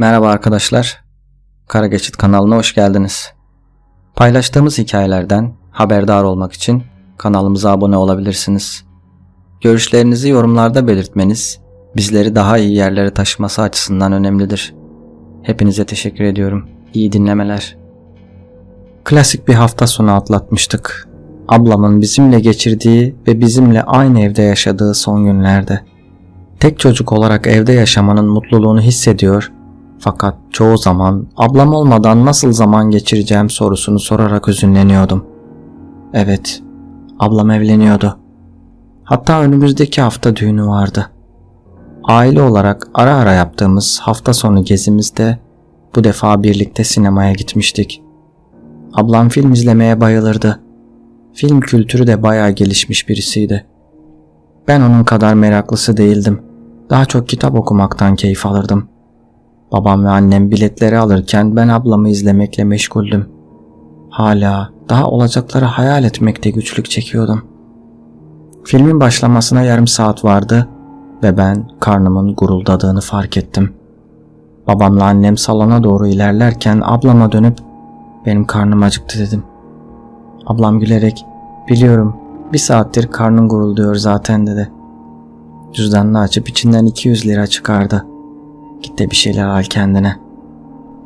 Merhaba arkadaşlar. Kara Geçit kanalına hoş geldiniz. Paylaştığımız hikayelerden haberdar olmak için kanalımıza abone olabilirsiniz. Görüşlerinizi yorumlarda belirtmeniz bizleri daha iyi yerlere taşıması açısından önemlidir. Hepinize teşekkür ediyorum. İyi dinlemeler. Klasik bir hafta sonu atlatmıştık. Ablamın bizimle geçirdiği ve bizimle aynı evde yaşadığı son günlerde. Tek çocuk olarak evde yaşamanın mutluluğunu hissediyor fakat çoğu zaman ablam olmadan nasıl zaman geçireceğim sorusunu sorarak hüzünleniyordum. Evet, ablam evleniyordu. Hatta önümüzdeki hafta düğünü vardı. Aile olarak ara ara yaptığımız hafta sonu gezimizde bu defa birlikte sinemaya gitmiştik. Ablam film izlemeye bayılırdı. Film kültürü de bayağı gelişmiş birisiydi. Ben onun kadar meraklısı değildim. Daha çok kitap okumaktan keyif alırdım. Babam ve annem biletleri alırken ben ablamı izlemekle meşguldüm. Hala daha olacakları hayal etmekte güçlük çekiyordum. Filmin başlamasına yarım saat vardı ve ben karnımın guruldadığını fark ettim. Babamla annem salona doğru ilerlerken ablama dönüp benim karnım acıktı dedim. Ablam gülerek biliyorum bir saattir karnın gurulduyor zaten dedi. Cüzdanını açıp içinden 200 lira çıkardı. Git de bir şeyler al kendine.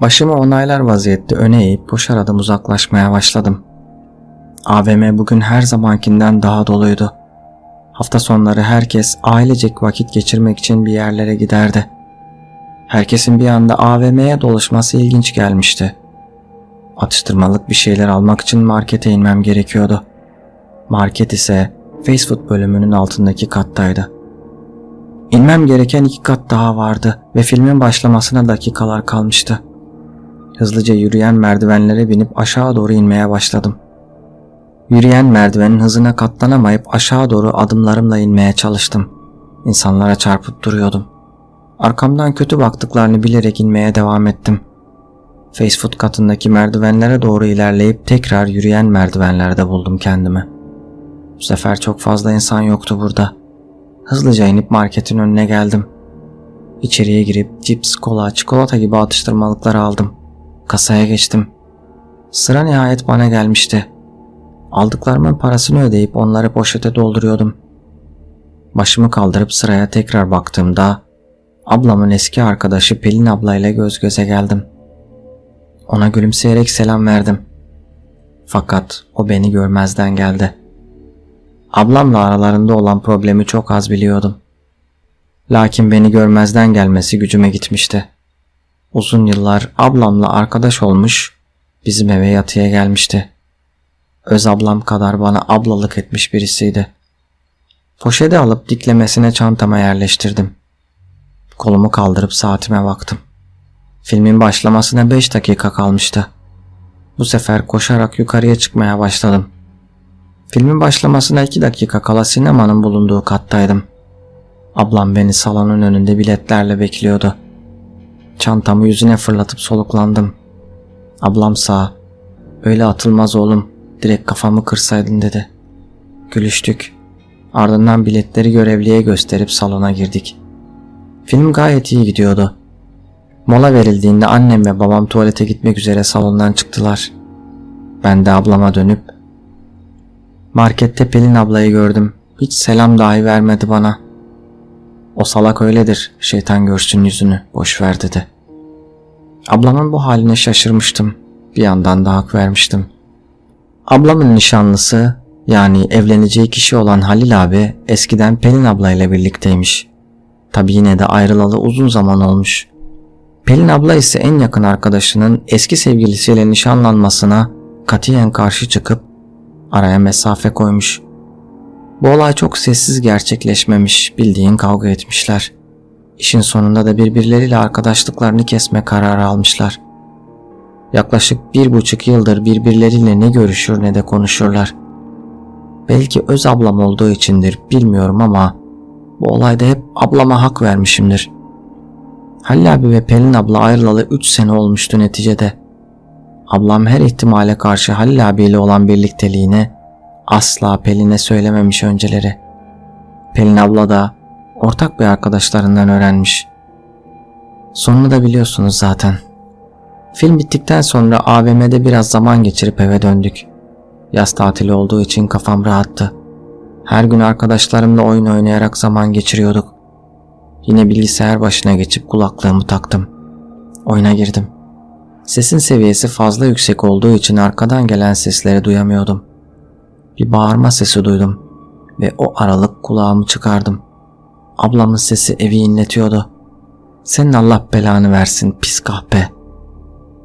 Başımı onaylar vaziyette öne eğip koşar adım uzaklaşmaya başladım. AVM bugün her zamankinden daha doluydu. Hafta sonları herkes ailecek vakit geçirmek için bir yerlere giderdi. Herkesin bir anda AVM'ye dolaşması ilginç gelmişti. Atıştırmalık bir şeyler almak için markete inmem gerekiyordu. Market ise fast food bölümünün altındaki kattaydı. İnmem gereken iki kat daha vardı ve filmin başlamasına dakikalar kalmıştı. Hızlıca yürüyen merdivenlere binip aşağı doğru inmeye başladım. Yürüyen merdivenin hızına katlanamayıp aşağı doğru adımlarımla inmeye çalıştım. İnsanlara çarpıp duruyordum. Arkamdan kötü baktıklarını bilerek inmeye devam ettim. Fast food katındaki merdivenlere doğru ilerleyip tekrar yürüyen merdivenlerde buldum kendimi. Bu sefer çok fazla insan yoktu burada. Hızlıca inip marketin önüne geldim. İçeriye girip cips, kola, çikolata gibi atıştırmalıkları aldım. Kasaya geçtim. Sıra nihayet bana gelmişti. Aldıklarımın parasını ödeyip onları poşete dolduruyordum. Başımı kaldırıp sıraya tekrar baktığımda ablamın eski arkadaşı Pelin ablayla göz göze geldim. Ona gülümseyerek selam verdim. Fakat o beni görmezden geldi. Ablamla aralarında olan problemi çok az biliyordum. Lakin beni görmezden gelmesi gücüme gitmişti. Uzun yıllar ablamla arkadaş olmuş, bizim eve yatıya gelmişti. Öz ablam kadar bana ablalık etmiş birisiydi. Poşeti alıp diklemesine çantama yerleştirdim. Kolumu kaldırıp saatime baktım. Filmin başlamasına 5 dakika kalmıştı. Bu sefer koşarak yukarıya çıkmaya başladım. Filmin başlamasına 2 dakika kala sinemanın bulunduğu kattaydım. Ablam beni salonun önünde biletlerle bekliyordu. Çantamı yüzüne fırlatıp soluklandım. Ablam sağ. Öyle atılmaz oğlum. Direkt kafamı kırsaydın dedi. Gülüştük. Ardından biletleri görevliye gösterip salona girdik. Film gayet iyi gidiyordu. Mola verildiğinde annem ve babam tuvalete gitmek üzere salondan çıktılar. Ben de ablama dönüp Markette Pelin ablayı gördüm. Hiç selam dahi vermedi bana. O salak öyledir. Şeytan görsün yüzünü. Boş ver dedi. Ablamın bu haline şaşırmıştım. Bir yandan da hak vermiştim. Ablamın nişanlısı yani evleneceği kişi olan Halil abi eskiden Pelin ablayla birlikteymiş. Tabi yine de ayrılalı uzun zaman olmuş. Pelin abla ise en yakın arkadaşının eski sevgilisiyle nişanlanmasına katiyen karşı çıkıp araya mesafe koymuş. Bu olay çok sessiz gerçekleşmemiş, bildiğin kavga etmişler. İşin sonunda da birbirleriyle arkadaşlıklarını kesme kararı almışlar. Yaklaşık bir buçuk yıldır birbirleriyle ne görüşür ne de konuşurlar. Belki öz ablam olduğu içindir bilmiyorum ama bu olayda hep ablama hak vermişimdir. Halil abi ve Pelin abla ayrılalı 3 sene olmuştu neticede. Ablam her ihtimale karşı Halil abiyle olan birlikteliğini asla Pelin'e söylememiş önceleri. Pelin abla da ortak bir arkadaşlarından öğrenmiş. Sonunu da biliyorsunuz zaten. Film bittikten sonra AVM'de biraz zaman geçirip eve döndük. Yaz tatili olduğu için kafam rahattı. Her gün arkadaşlarımla oyun oynayarak zaman geçiriyorduk. Yine bilgisayar başına geçip kulaklığımı taktım. Oyuna girdim. Sesin seviyesi fazla yüksek olduğu için arkadan gelen sesleri duyamıyordum. Bir bağırma sesi duydum ve o aralık kulağımı çıkardım. Ablamın sesi evi inletiyordu. Senin Allah belanı versin pis kahpe.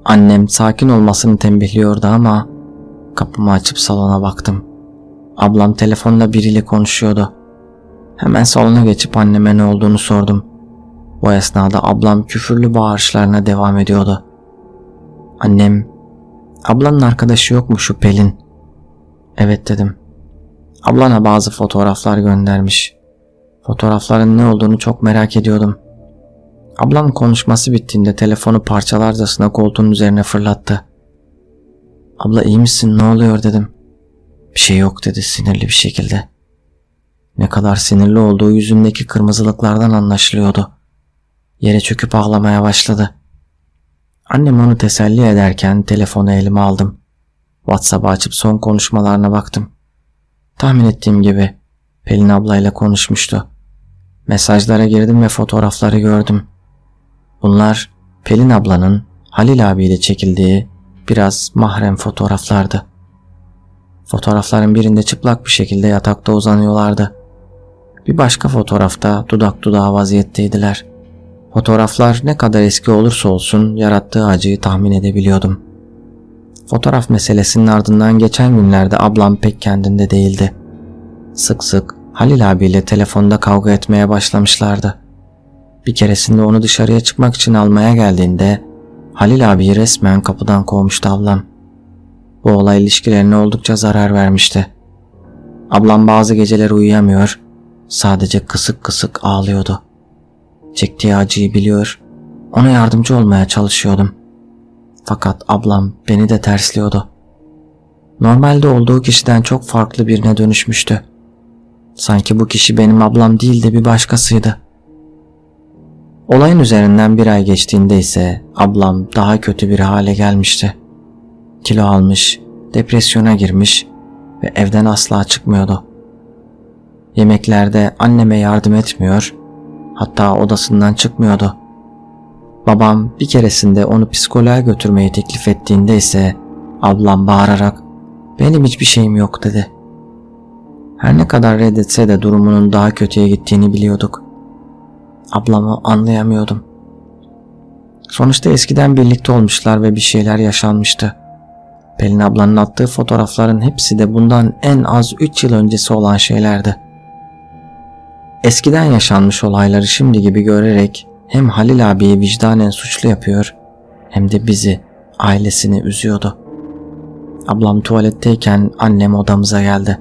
Annem sakin olmasını tembihliyordu ama kapımı açıp salona baktım. Ablam telefonla biriyle konuşuyordu. Hemen salona geçip anneme ne olduğunu sordum. Bu esnada ablam küfürlü bağırışlarına devam ediyordu. Annem, ablanın arkadaşı yok mu şu Pelin? Evet dedim. Ablana bazı fotoğraflar göndermiş. Fotoğrafların ne olduğunu çok merak ediyordum. Ablam konuşması bittiğinde telefonu parçalarcasına koltuğun üzerine fırlattı. Abla iyi misin ne oluyor dedim. Bir şey yok dedi sinirli bir şekilde. Ne kadar sinirli olduğu yüzündeki kırmızılıklardan anlaşılıyordu. Yere çöküp ağlamaya başladı. Annem onu teselli ederken telefonu elime aldım. WhatsApp'ı açıp son konuşmalarına baktım. Tahmin ettiğim gibi Pelin ablayla konuşmuştu. Mesajlara girdim ve fotoğrafları gördüm. Bunlar Pelin ablanın Halil abiyle çekildiği biraz mahrem fotoğraflardı. Fotoğrafların birinde çıplak bir şekilde yatakta uzanıyorlardı. Bir başka fotoğrafta dudak dudağa vaziyetteydiler. Fotoğraflar ne kadar eski olursa olsun yarattığı acıyı tahmin edebiliyordum. Fotoğraf meselesinin ardından geçen günlerde ablam pek kendinde değildi. Sık sık Halil abiyle telefonda kavga etmeye başlamışlardı. Bir keresinde onu dışarıya çıkmak için almaya geldiğinde Halil abiyi resmen kapıdan kovmuştu ablam. Bu olay ilişkilerine oldukça zarar vermişti. Ablam bazı geceler uyuyamıyor, sadece kısık kısık ağlıyordu. Çektiği acıyı biliyor, ona yardımcı olmaya çalışıyordum. Fakat ablam beni de tersliyordu. Normalde olduğu kişiden çok farklı birine dönüşmüştü. Sanki bu kişi benim ablam değil de bir başkasıydı. Olayın üzerinden bir ay geçtiğinde ise ablam daha kötü bir hale gelmişti. Kilo almış, depresyona girmiş ve evden asla çıkmıyordu. Yemeklerde anneme yardım etmiyor, hatta odasından çıkmıyordu. Babam bir keresinde onu psikoloğa götürmeyi teklif ettiğinde ise ablam bağırarak benim hiçbir şeyim yok dedi. Her ne kadar reddetse de durumunun daha kötüye gittiğini biliyorduk. Ablamı anlayamıyordum. Sonuçta eskiden birlikte olmuşlar ve bir şeyler yaşanmıştı. Pelin ablanın attığı fotoğrafların hepsi de bundan en az 3 yıl öncesi olan şeylerdi. Eskiden yaşanmış olayları şimdi gibi görerek hem Halil abiyi vicdanen suçlu yapıyor hem de bizi, ailesini üzüyordu. Ablam tuvaletteyken annem odamıza geldi.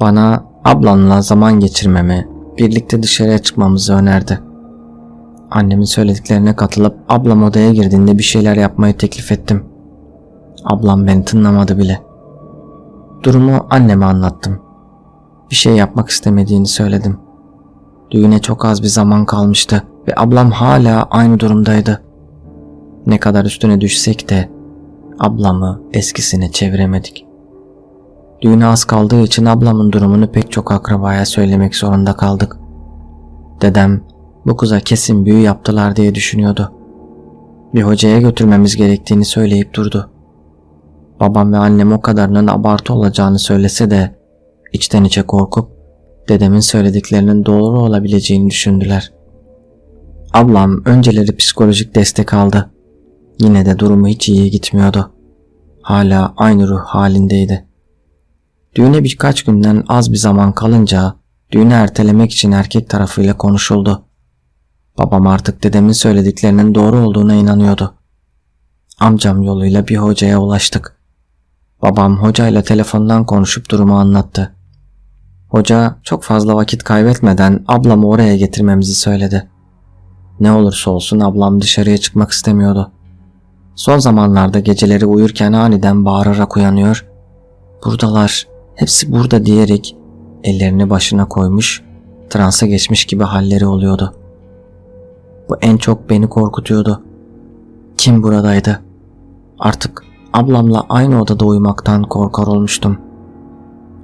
Bana ablanla zaman geçirmemi, birlikte dışarıya çıkmamızı önerdi. Annemin söylediklerine katılıp ablam odaya girdiğinde bir şeyler yapmayı teklif ettim. Ablam beni tınlamadı bile. Durumu anneme anlattım. Bir şey yapmak istemediğini söyledim. Düğüne çok az bir zaman kalmıştı ve ablam hala aynı durumdaydı. Ne kadar üstüne düşsek de ablamı eskisine çeviremedik. Düğüne az kaldığı için ablamın durumunu pek çok akrabaya söylemek zorunda kaldık. Dedem bu kıza kesin büyü yaptılar diye düşünüyordu. Bir hocaya götürmemiz gerektiğini söyleyip durdu. Babam ve annem o kadarının abartı olacağını söylese de içten içe korkup dedemin söylediklerinin doğru olabileceğini düşündüler. Ablam önceleri psikolojik destek aldı. Yine de durumu hiç iyi gitmiyordu. Hala aynı ruh halindeydi. Düğüne birkaç günden az bir zaman kalınca düğünü ertelemek için erkek tarafıyla konuşuldu. Babam artık dedemin söylediklerinin doğru olduğuna inanıyordu. Amcam yoluyla bir hocaya ulaştık. Babam hocayla telefondan konuşup durumu anlattı. Hoca çok fazla vakit kaybetmeden ablamı oraya getirmemizi söyledi. Ne olursa olsun ablam dışarıya çıkmak istemiyordu. Son zamanlarda geceleri uyurken aniden bağırarak uyanıyor. Buradalar, hepsi burada diyerek ellerini başına koymuş, transa geçmiş gibi halleri oluyordu. Bu en çok beni korkutuyordu. Kim buradaydı? Artık ablamla aynı odada uyumaktan korkar olmuştum.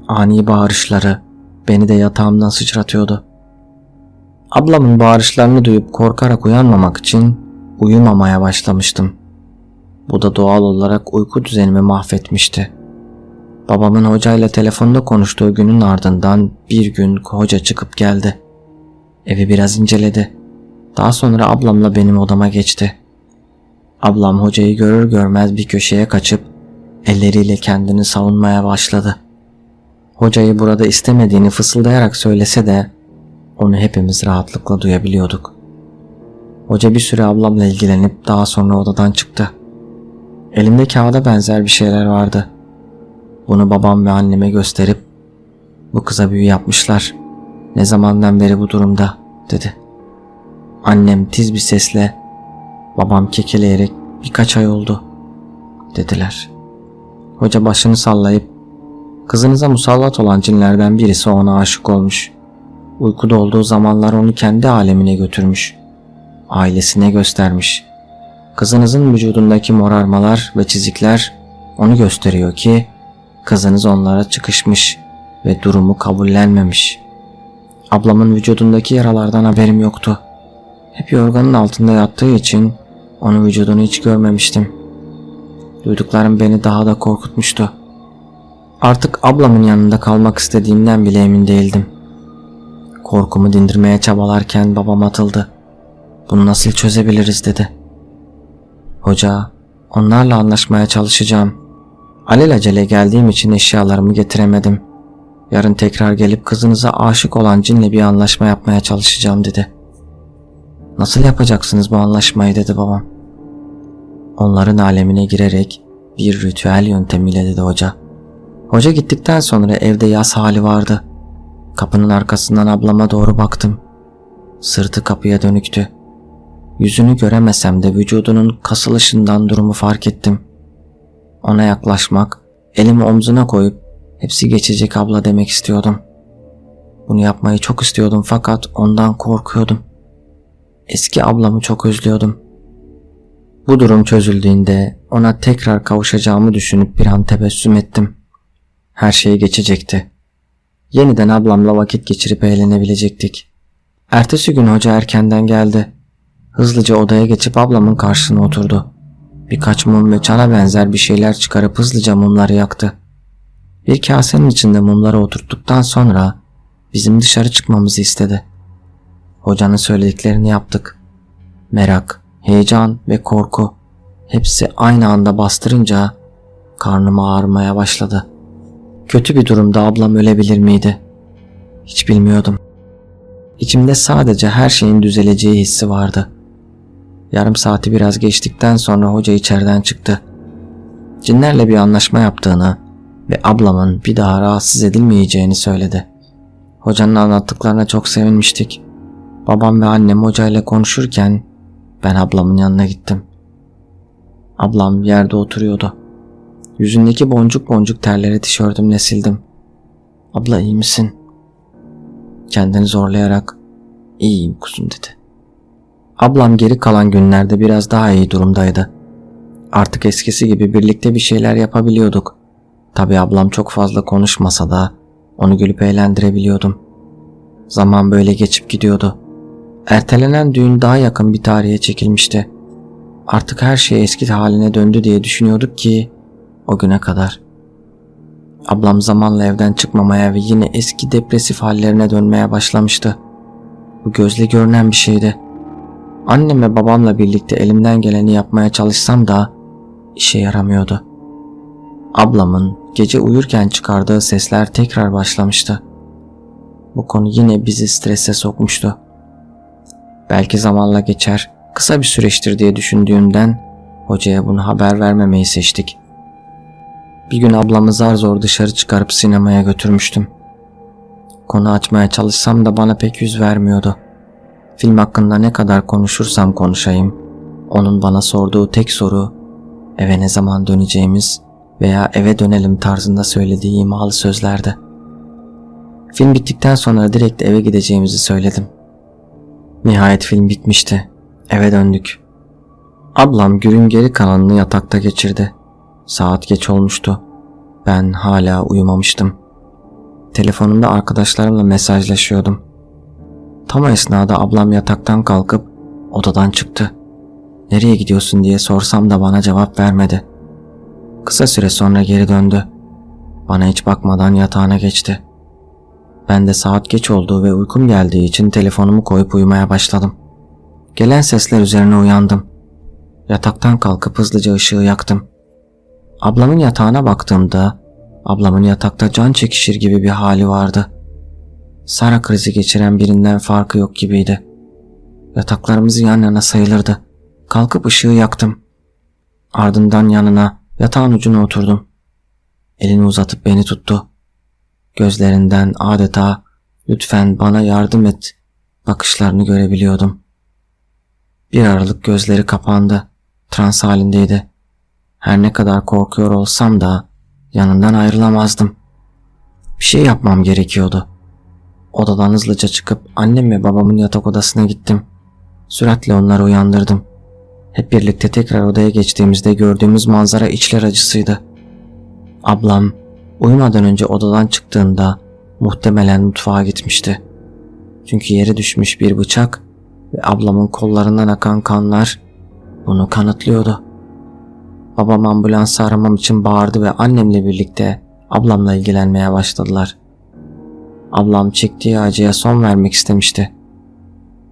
Ani bağırışları beni de yatağımdan sıçratıyordu. Ablamın bağırışlarını duyup korkarak uyanmamak için uyumamaya başlamıştım. Bu da doğal olarak uyku düzenimi mahvetmişti. Babamın hocayla telefonda konuştuğu günün ardından bir gün hoca çıkıp geldi. Evi biraz inceledi. Daha sonra ablamla benim odama geçti. Ablam hocayı görür görmez bir köşeye kaçıp elleriyle kendini savunmaya başladı. Hocayı burada istemediğini fısıldayarak söylese de onu hepimiz rahatlıkla duyabiliyorduk. Hoca bir süre ablamla ilgilenip daha sonra odadan çıktı. Elinde kağıda benzer bir şeyler vardı. Bunu babam ve anneme gösterip bu kıza büyü yapmışlar. Ne zamandan beri bu durumda dedi. Annem tiz bir sesle babam kekeleyerek birkaç ay oldu dediler. Hoca başını sallayıp kızınıza musallat olan cinlerden birisi ona aşık olmuş. Uykuda olduğu zamanlar onu kendi alemine götürmüş. Ailesine göstermiş. Kızınızın vücudundaki morarmalar ve çizikler onu gösteriyor ki kızınız onlara çıkışmış ve durumu kabullenmemiş. Ablamın vücudundaki yaralardan haberim yoktu. Hep yorganın altında yattığı için onun vücudunu hiç görmemiştim. Duyduklarım beni daha da korkutmuştu. Artık ablamın yanında kalmak istediğimden bile emin değildim. Korkumu dindirmeye çabalarken babam atıldı. Bunu nasıl çözebiliriz dedi. Hoca, onlarla anlaşmaya çalışacağım. Alelacele geldiğim için eşyalarımı getiremedim. Yarın tekrar gelip kızınıza aşık olan cinle bir anlaşma yapmaya çalışacağım dedi. Nasıl yapacaksınız bu anlaşmayı dedi babam. Onların alemine girerek bir ritüel yöntemiyle dedi hoca. Hoca gittikten sonra evde yaz hali vardı. Kapının arkasından ablama doğru baktım. Sırtı kapıya dönüktü. Yüzünü göremesem de vücudunun kasılışından durumu fark ettim. Ona yaklaşmak, elimi omzuna koyup hepsi geçecek abla demek istiyordum. Bunu yapmayı çok istiyordum fakat ondan korkuyordum. Eski ablamı çok özlüyordum. Bu durum çözüldüğünde ona tekrar kavuşacağımı düşünüp bir an tebessüm ettim. Her şey geçecekti. Yeniden ablamla vakit geçirip eğlenebilecektik. Ertesi gün hoca erkenden geldi. Hızlıca odaya geçip ablamın karşısına oturdu. Birkaç mum ve çana benzer bir şeyler çıkarıp hızlıca mumları yaktı. Bir kasenin içinde mumları oturttuktan sonra bizim dışarı çıkmamızı istedi. Hocanın söylediklerini yaptık. Merak, heyecan ve korku hepsi aynı anda bastırınca karnım ağrımaya başladı. Kötü bir durumda ablam ölebilir miydi? Hiç bilmiyordum. İçimde sadece her şeyin düzeleceği hissi vardı. Yarım saati biraz geçtikten sonra hoca içeriden çıktı. Cinlerle bir anlaşma yaptığını ve ablamın bir daha rahatsız edilmeyeceğini söyledi. Hocanın anlattıklarına çok sevinmiştik. Babam ve annem hocayla konuşurken ben ablamın yanına gittim. Ablam yerde oturuyordu. Yüzündeki boncuk boncuk terleri tişörtümle sildim. Abla iyi misin? Kendini zorlayarak iyiyim kuzum dedi. Ablam geri kalan günlerde biraz daha iyi durumdaydı. Artık eskisi gibi birlikte bir şeyler yapabiliyorduk. Tabi ablam çok fazla konuşmasa da onu gülüp eğlendirebiliyordum. Zaman böyle geçip gidiyordu. Ertelenen düğün daha yakın bir tarihe çekilmişti. Artık her şey eski haline döndü diye düşünüyorduk ki o güne kadar. Ablam zamanla evden çıkmamaya ve yine eski depresif hallerine dönmeye başlamıştı. Bu gözle görünen bir şeydi. Annem ve babamla birlikte elimden geleni yapmaya çalışsam da işe yaramıyordu. Ablamın gece uyurken çıkardığı sesler tekrar başlamıştı. Bu konu yine bizi strese sokmuştu. Belki zamanla geçer, kısa bir süreçtir diye düşündüğümden hocaya bunu haber vermemeyi seçtik. Bir gün ablamı zar zor dışarı çıkarıp sinemaya götürmüştüm. Konu açmaya çalışsam da bana pek yüz vermiyordu. Film hakkında ne kadar konuşursam konuşayım, onun bana sorduğu tek soru eve ne zaman döneceğimiz veya eve dönelim tarzında söylediği imalı sözlerdi. Film bittikten sonra direkt eve gideceğimizi söyledim. Nihayet film bitmişti. Eve döndük. Ablam günün geri kalanını yatakta geçirdi. Saat geç olmuştu. Ben hala uyumamıştım. Telefonumda arkadaşlarımla mesajlaşıyordum. Tam esnada ablam yataktan kalkıp odadan çıktı. Nereye gidiyorsun diye sorsam da bana cevap vermedi. Kısa süre sonra geri döndü. Bana hiç bakmadan yatağına geçti. Ben de saat geç olduğu ve uykum geldiği için telefonumu koyup uyumaya başladım. Gelen sesler üzerine uyandım. Yataktan kalkıp hızlıca ışığı yaktım. Ablamın yatağına baktığımda ablamın yatakta can çekişir gibi bir hali vardı. Sara krizi geçiren birinden farkı yok gibiydi. Yataklarımız yan yana sayılırdı. Kalkıp ışığı yaktım. Ardından yanına yatağın ucuna oturdum. Elini uzatıp beni tuttu. Gözlerinden adeta lütfen bana yardım et bakışlarını görebiliyordum. Bir aralık gözleri kapandı. Trans halindeydi. Her ne kadar korkuyor olsam da yanından ayrılamazdım. Bir şey yapmam gerekiyordu. Odadan hızlıca çıkıp annem ve babamın yatak odasına gittim. Süratle onları uyandırdım. Hep birlikte tekrar odaya geçtiğimizde gördüğümüz manzara içler acısıydı. Ablam uyumadan önce odadan çıktığında muhtemelen mutfağa gitmişti. Çünkü yere düşmüş bir bıçak ve ablamın kollarından akan kanlar bunu kanıtlıyordu. Babam ambulansı aramam için bağırdı ve annemle birlikte ablamla ilgilenmeye başladılar. Ablam çektiği acıya son vermek istemişti.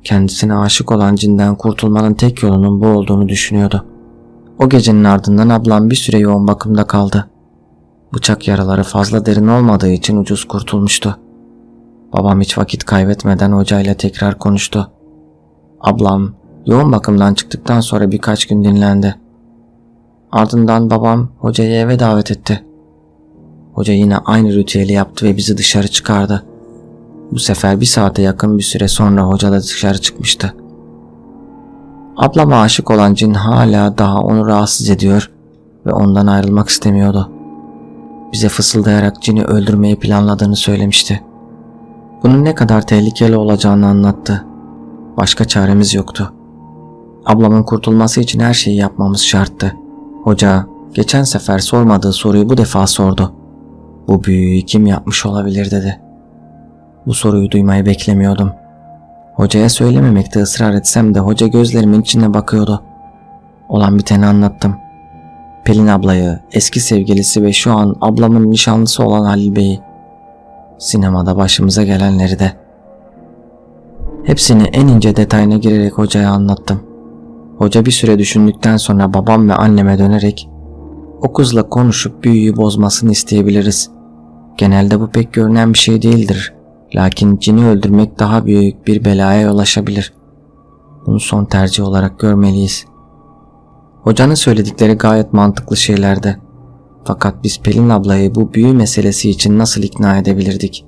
Kendisine aşık olan cinden kurtulmanın tek yolunun bu olduğunu düşünüyordu. O gecenin ardından ablam bir süre yoğun bakımda kaldı. Bıçak yaraları fazla derin olmadığı için ucuz kurtulmuştu. Babam hiç vakit kaybetmeden hocayla tekrar konuştu. Ablam yoğun bakımdan çıktıktan sonra birkaç gün dinlendi. Ardından babam hocayı eve davet etti. Hoca yine aynı ritüeli yaptı ve bizi dışarı çıkardı. Bu sefer bir saate yakın bir süre sonra hoca da dışarı çıkmıştı. Ablama aşık olan cin hala daha onu rahatsız ediyor ve ondan ayrılmak istemiyordu. Bize fısıldayarak cini öldürmeyi planladığını söylemişti. Bunun ne kadar tehlikeli olacağını anlattı. Başka çaremiz yoktu. Ablamın kurtulması için her şeyi yapmamız şarttı. Hoca geçen sefer sormadığı soruyu bu defa sordu. Bu büyüyü kim yapmış olabilir dedi. Bu soruyu duymayı beklemiyordum. Hocaya söylememekte ısrar etsem de hoca gözlerimin içine bakıyordu. Olan biteni anlattım. Pelin ablayı, eski sevgilisi ve şu an ablamın nişanlısı olan Halil Bey'i, sinemada başımıza gelenleri de. Hepsini en ince detayına girerek hocaya anlattım. Hoca bir süre düşündükten sonra babam ve anneme dönerek o kızla konuşup büyüyü bozmasını isteyebiliriz. Genelde bu pek görünen bir şey değildir. Lakin cini öldürmek daha büyük bir belaya yol açabilir. Bunu son tercih olarak görmeliyiz. Hocanın söyledikleri gayet mantıklı şeylerdi. Fakat biz Pelin ablayı bu büyü meselesi için nasıl ikna edebilirdik?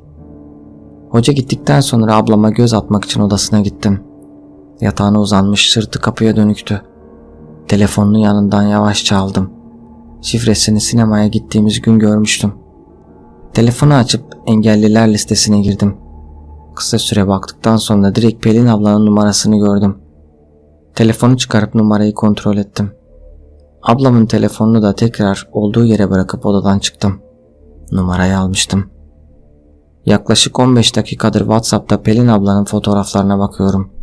Hoca gittikten sonra ablama göz atmak için odasına gittim. Yatağına uzanmış sırtı kapıya dönüktü. Telefonunu yanından yavaşça aldım. Şifresini sinemaya gittiğimiz gün görmüştüm. Telefonu açıp engelliler listesine girdim. Kısa süre baktıktan sonra direkt Pelin ablanın numarasını gördüm. Telefonu çıkarıp numarayı kontrol ettim. Ablamın telefonunu da tekrar olduğu yere bırakıp odadan çıktım. Numarayı almıştım. Yaklaşık 15 dakikadır WhatsApp'ta Pelin ablanın fotoğraflarına bakıyorum.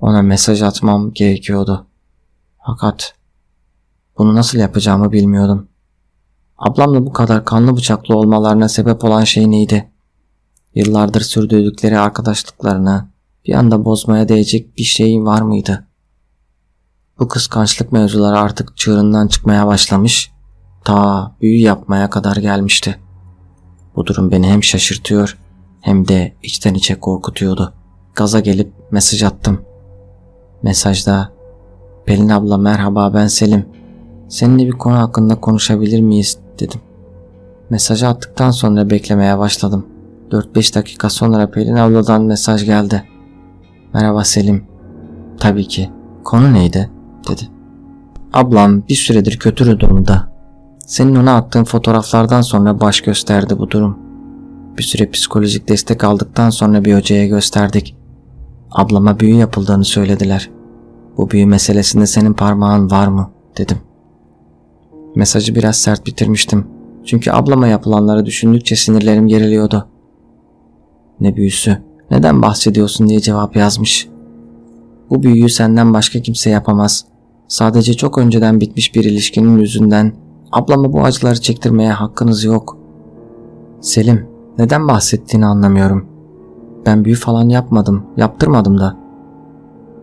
Ona mesaj atmam gerekiyordu. Fakat bunu nasıl yapacağımı bilmiyordum. Ablamla bu kadar kanlı bıçaklı olmalarına sebep olan şey neydi? Yıllardır sürdürdükleri arkadaşlıklarını bir anda bozmaya değecek bir şey var mıydı? Bu kıskançlık mevzuları artık çığırından çıkmaya başlamış, ta büyü yapmaya kadar gelmişti. Bu durum beni hem şaşırtıyor hem de içten içe korkutuyordu. Gaza gelip mesaj attım. Mesajda Pelin abla merhaba ben Selim. Seninle bir konu hakkında konuşabilir miyiz dedim. Mesajı attıktan sonra beklemeye başladım. 4-5 dakika sonra Pelin abladan mesaj geldi. Merhaba Selim. Tabii ki. Konu neydi? dedi. Ablam bir süredir kötü durumda. Senin ona attığın fotoğraflardan sonra baş gösterdi bu durum. Bir süre psikolojik destek aldıktan sonra bir hocaya gösterdik. Ablama büyü yapıldığını söylediler. Bu büyü meselesinde senin parmağın var mı? dedim. Mesajı biraz sert bitirmiştim. Çünkü ablama yapılanları düşündükçe sinirlerim geriliyordu. Ne büyüsü? Neden bahsediyorsun diye cevap yazmış. Bu büyüyü senden başka kimse yapamaz. Sadece çok önceden bitmiş bir ilişkinin yüzünden ablama bu acıları çektirmeye hakkınız yok. Selim, neden bahsettiğini anlamıyorum. Ben büyü falan yapmadım, yaptırmadım da.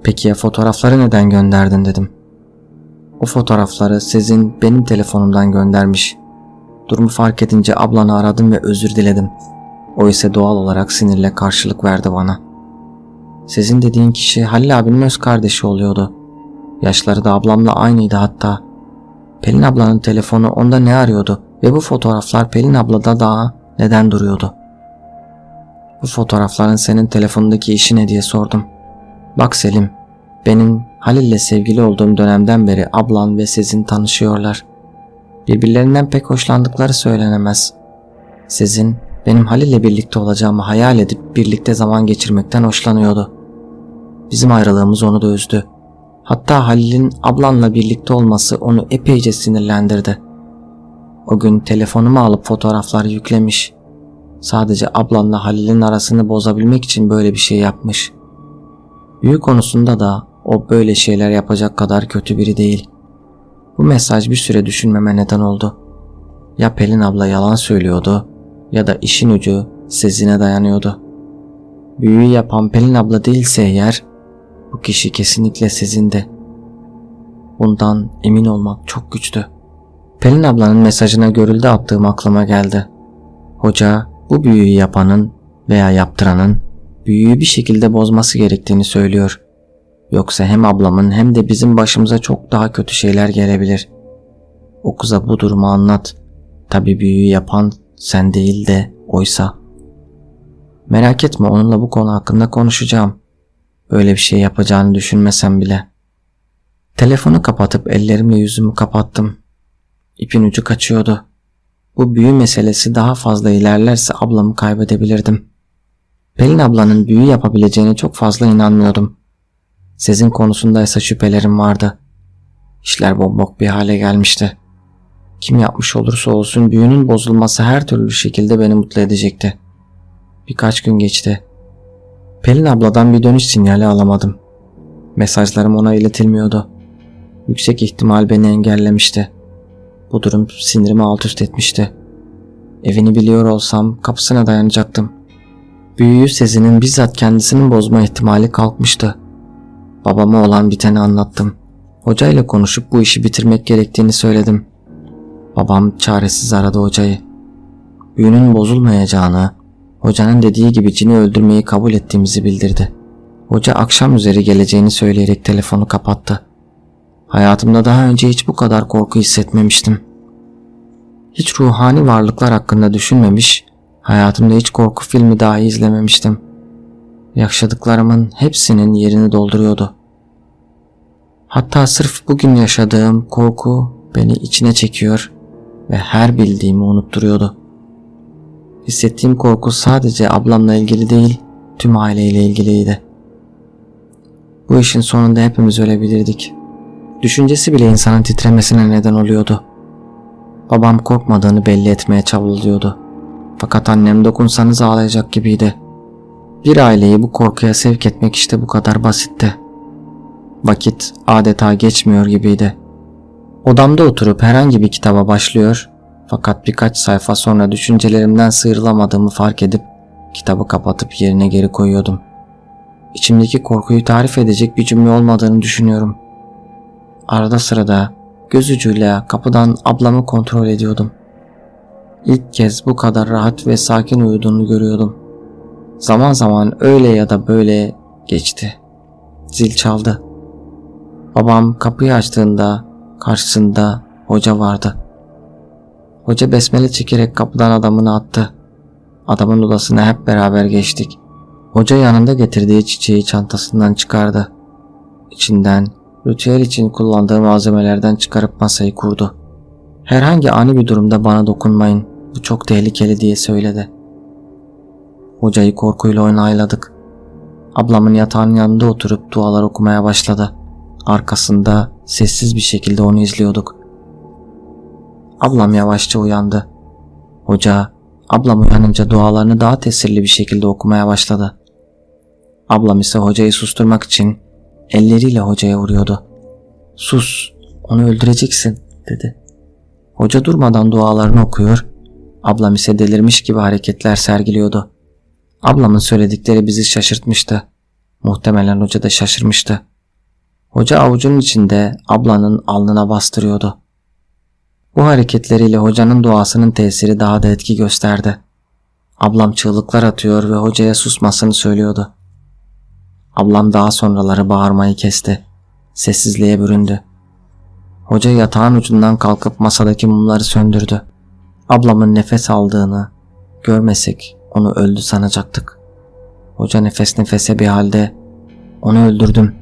Peki ya fotoğrafları neden gönderdin dedim. O fotoğrafları sizin benim telefonumdan göndermiş. Durumu fark edince ablanı aradım ve özür diledim. O ise doğal olarak sinirle karşılık verdi bana. Sizin dediğin kişi Halil abinin öz kardeşi oluyordu. Yaşları da ablamla aynıydı hatta. Pelin ablanın telefonu onda ne arıyordu ve bu fotoğraflar Pelin ablada daha neden duruyordu? Bu fotoğrafların senin telefonundaki işi ne diye sordum. Bak Selim, benim Halil'le sevgili olduğum dönemden beri ablan ve Sezin tanışıyorlar. Birbirlerinden pek hoşlandıkları söylenemez. Sezin, benim Halil'le birlikte olacağımı hayal edip birlikte zaman geçirmekten hoşlanıyordu. Bizim ayrılığımız onu da üzdü. Hatta Halil'in ablanla birlikte olması onu epeyce sinirlendirdi. O gün telefonumu alıp fotoğrafları yüklemiş. Sadece ablanla Halil'in arasını bozabilmek için böyle bir şey yapmış. Büyü konusunda da o böyle şeyler yapacak kadar kötü biri değil. Bu mesaj bir süre düşünmeme neden oldu. Ya Pelin abla yalan söylüyordu ya da işin ucu Sezin'e dayanıyordu. Büyüyü yapan Pelin abla değilse eğer bu kişi kesinlikle Sezin'di. Bundan emin olmak çok güçtü. Pelin ablanın mesajına görüldü attığım aklıma geldi. Hoca bu büyüyü yapanın veya yaptıranın büyüyü bir şekilde bozması gerektiğini söylüyor. Yoksa hem ablamın hem de bizim başımıza çok daha kötü şeyler gelebilir. O kıza bu durumu anlat. Tabi büyüyü yapan sen değil de oysa. Merak etme onunla bu konu hakkında konuşacağım. Böyle bir şey yapacağını düşünmesem bile. Telefonu kapatıp ellerimle yüzümü kapattım. İpin ucu kaçıyordu. Bu büyü meselesi daha fazla ilerlerse ablamı kaybedebilirdim. Pelin ablanın büyü yapabileceğine çok fazla inanmıyordum. Sezin konusunda ise şüphelerim vardı. İşler bombok bir hale gelmişti. Kim yapmış olursa olsun büyünün bozulması her türlü şekilde beni mutlu edecekti. Birkaç gün geçti. Pelin abladan bir dönüş sinyali alamadım. Mesajlarım ona iletilmiyordu. Yüksek ihtimal beni engellemişti. Bu durum sinirimi alt üst etmişti. Evini biliyor olsam kapısına dayanacaktım. Büyüyü Sezin'in bizzat kendisinin bozma ihtimali kalkmıştı. Babama olan biteni anlattım. Hocayla konuşup bu işi bitirmek gerektiğini söyledim. Babam çaresiz aradı hocayı. Büyünün bozulmayacağını, hocanın dediği gibi cini öldürmeyi kabul ettiğimizi bildirdi. Hoca akşam üzeri geleceğini söyleyerek telefonu kapattı. Hayatımda daha önce hiç bu kadar korku hissetmemiştim. Hiç ruhani varlıklar hakkında düşünmemiş, hayatımda hiç korku filmi dahi izlememiştim. Yaşadıklarımın hepsinin yerini dolduruyordu. Hatta sırf bugün yaşadığım korku beni içine çekiyor ve her bildiğimi unutturuyordu. Hissettiğim korku sadece ablamla ilgili değil, tüm aileyle ilgiliydi. Bu işin sonunda hepimiz ölebilirdik. Düşüncesi bile insanın titremesine neden oluyordu. Babam korkmadığını belli etmeye çabalıyordu. Fakat annem dokunsanız ağlayacak gibiydi. Bir aileyi bu korkuya sevk etmek işte bu kadar basitti. Vakit adeta geçmiyor gibiydi. Odamda oturup herhangi bir kitaba başlıyor fakat birkaç sayfa sonra düşüncelerimden sıyrılamadığımı fark edip kitabı kapatıp yerine geri koyuyordum. İçimdeki korkuyu tarif edecek bir cümle olmadığını düşünüyorum. Arada sırada göz ucuyla kapıdan ablamı kontrol ediyordum. İlk kez bu kadar rahat ve sakin uyuduğunu görüyordum. Zaman zaman öyle ya da böyle geçti. Zil çaldı. Babam kapıyı açtığında karşısında hoca vardı. Hoca besmele çekerek kapıdan adamını attı. Adamın odasına hep beraber geçtik. Hoca yanında getirdiği çiçeği çantasından çıkardı. İçinden ritüel için kullandığı malzemelerden çıkarıp masayı kurdu. Herhangi ani bir durumda bana dokunmayın. Bu çok tehlikeli diye söyledi. Hocayı korkuyla onayladık. Ablamın yatağının yanında oturup dualar okumaya başladı. arkasında sessiz bir şekilde onu izliyorduk. Ablam yavaşça uyandı. Hoca ablam uyanınca dualarını daha tesirli bir şekilde okumaya başladı. Ablam ise hocayı susturmak için elleriyle hocaya vuruyordu. Sus, onu öldüreceksin dedi. Hoca durmadan dualarını okuyor, ablam ise delirmiş gibi hareketler sergiliyordu. Ablamın söyledikleri bizi şaşırtmıştı. Muhtemelen hoca da şaşırmıştı. Hoca avucunun içinde ablanın alnına bastırıyordu. Bu hareketleriyle hocanın duasının tesiri daha da etki gösterdi. Ablam çığlıklar atıyor ve hocaya susmasını söylüyordu. Ablam daha sonraları bağırmayı kesti. Sessizliğe büründü. Hoca yatağın ucundan kalkıp masadaki mumları söndürdü. Ablamın nefes aldığını görmesek onu öldü sanacaktık. Hoca nefes nefese bir halde onu öldürdüm.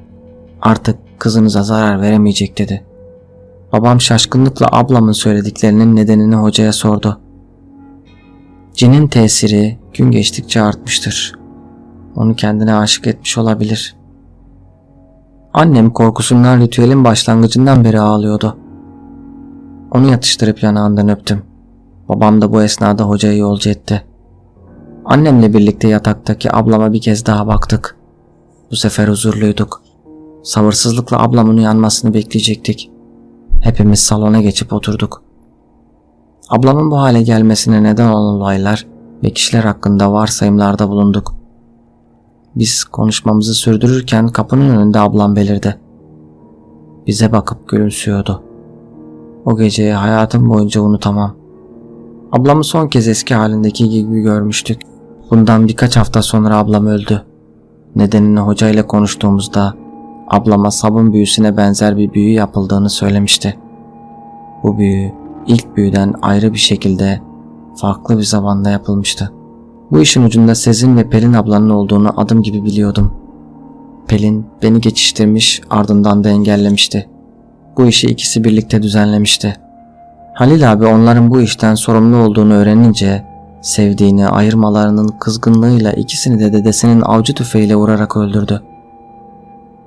Artık kızınıza zarar veremeyecek dedi. Babam şaşkınlıkla ablamın söylediklerinin nedenini hocaya sordu. Cinin tesiri gün geçtikçe artmıştır. Onu kendine aşık etmiş olabilir. Annem korkusundan ritüelin başlangıcından beri ağlıyordu. Onu yatıştırıp yanağından öptüm. Babam da bu esnada hocayı yolcu etti. Annemle birlikte yataktaki ablama bir kez daha baktık. Bu sefer huzurluyduk. Sabırsızlıkla ablamın uyanmasını bekleyecektik. Hepimiz salona geçip oturduk. Ablamın bu hale gelmesine neden olan olaylar ve kişiler hakkında varsayımlarda bulunduk. Biz konuşmamızı sürdürürken kapının önünde ablam belirdi. Bize bakıp gülümsüyordu. O geceyi hayatım boyunca unutamam. Ablamı son kez eski halindeki gibi görmüştük. Bundan birkaç hafta sonra ablam öldü. Nedenini hocayla konuştuğumuzda ablama sabun büyüsüne benzer bir büyü yapıldığını söylemişti. Bu büyü ilk büyüden ayrı bir şekilde farklı bir zamanda yapılmıştı. Bu işin ucunda Sezin ve Pelin ablanın olduğunu adım gibi biliyordum. Pelin beni geçiştirmiş ardından da engellemişti. Bu işi ikisi birlikte düzenlemişti. Halil abi onların bu işten sorumlu olduğunu öğrenince sevdiğini ayırmalarının kızgınlığıyla ikisini de dedesinin avcı tüfeğiyle vurarak öldürdü.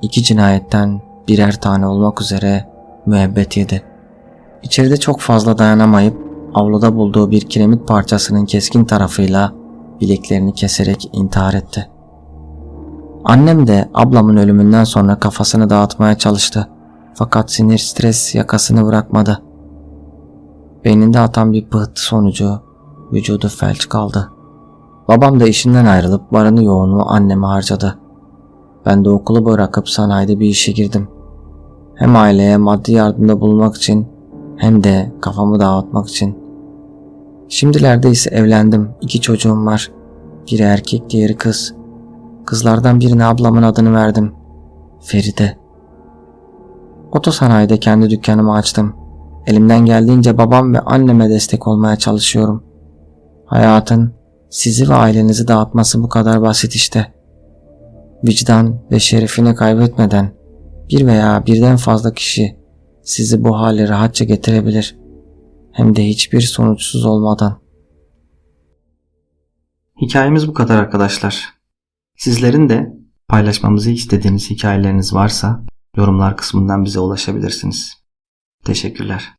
İki cinayetten birer tane olmak üzere müebbet yedi. İçeride çok fazla dayanamayıp avluda bulduğu bir kiremit parçasının keskin tarafıyla bileklerini keserek intihar etti. Annem de ablamın ölümünden sonra kafasını dağıtmaya çalıştı. Fakat sinir stres yakasını bırakmadı. Beyninde atan bir pıhtı sonucu vücudu felç kaldı. Babam da işinden ayrılıp varını yoğunu anneme harcadı. Ben de okulu bırakıp sanayide bir işe girdim. Hem aileye maddi yardımda bulunmak için hem de kafamı dağıtmak için. Şimdilerde ise evlendim. İki çocuğum var. Biri erkek diğeri kız. Kızlardan birine ablamın adını verdim. Feride. Otosanayide kendi dükkanımı açtım. Elimden geldiğince babam ve anneme destek olmaya çalışıyorum. Hayatın sizi ve ailenizi dağıtması bu kadar basit işte. Vicdan ve şerefini kaybetmeden bir veya birden fazla kişi sizi bu hale rahatça getirebilir. Hem de hiçbir sonuçsuz olmadan. Hikayemiz bu kadar arkadaşlar. Sizlerin de paylaşmamızı istediğiniz hikayeleriniz varsa yorumlar kısmından bize ulaşabilirsiniz. Teşekkürler.